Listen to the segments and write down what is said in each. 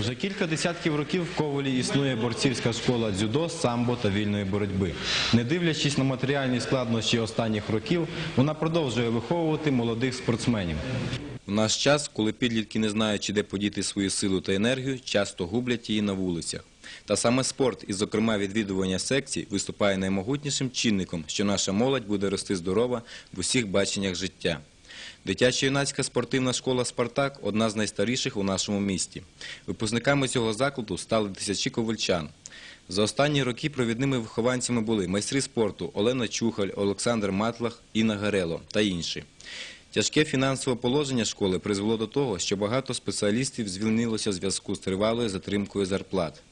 Вже кілька десятків років в Ковелі існує борцівська школа дзюдо, самбо та вільної боротьби. Не дивлячись на матеріальні складнощі останніх років, вона продовжує виховувати молодих спортсменів. В наш час, коли підлітки не знають, де подіти свою силу та енергію, часто гублять її на вулицях. Та саме спорт, і зокрема відвідування секцій, виступає наймогутнішим чинником, що наша молодь буде рости здорова в усіх баченнях життя. Дитячо-юнацька спортивна школа «Спартак» – одна з найстаріших у нашому місті. Випускниками цього закладу стали тисячі ковальчан. За останні роки провідними вихованцями були майстри спорту Олена Чухаль, Олександр Матлах, Інна Гарело та інші. Тяжке фінансове положення школи призвело до того, що багато спеціалістів звільнилося в зв'язку з тривалою затримкою зарплат.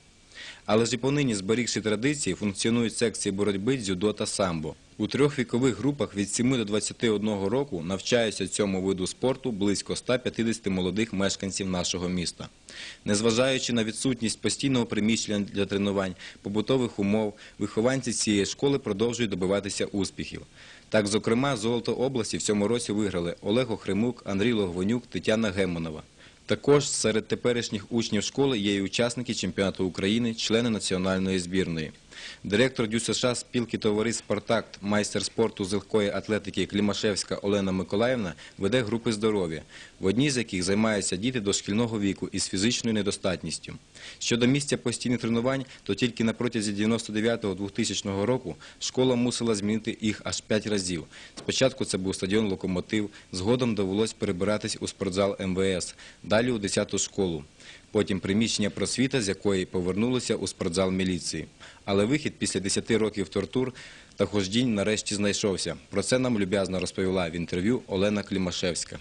Але ж і понині, зберігши традиції, функціонують секції боротьби, дзюдо та самбо. У трьох вікових групах від 7 до 21 року навчаються цьому виду спорту близько 150 молодих мешканців нашого міста. Незважаючи на відсутність постійного приміщення для тренувань, побутових умов, вихованці цієї школи продовжують добиватися успіхів. Так, зокрема, золото області в цьому році виграли Олег Охремук, Андрій Логвонюк, Тетяна Гемонова. Також серед теперішніх учнів школи є і учасники чемпіонату України, члени національної збірної. Директор ДЮСШ спілки товариств «Спартак», майстер спорту з легкої атлетики Клімашевська Олена Миколаївна веде групи здоров'я, в одній з яких займаються діти дошкільного віку із фізичною недостатністю. Щодо місця постійних тренувань, то тільки на протязі 99-2000 року школа мусила змінити їх аж п'ять разів. Спочатку це був стадіон «Локомотив», згодом довелось перебиратись у спортзал МВС, далі у 10-ту школу. Потім приміщення просвіта, з якої повернулися у спортзал міліції. Але вихід після 10 років тортур та хождінь нарешті знайшовся. Про це нам люб'язно розповіла в інтерв'ю Олена Клімашевська.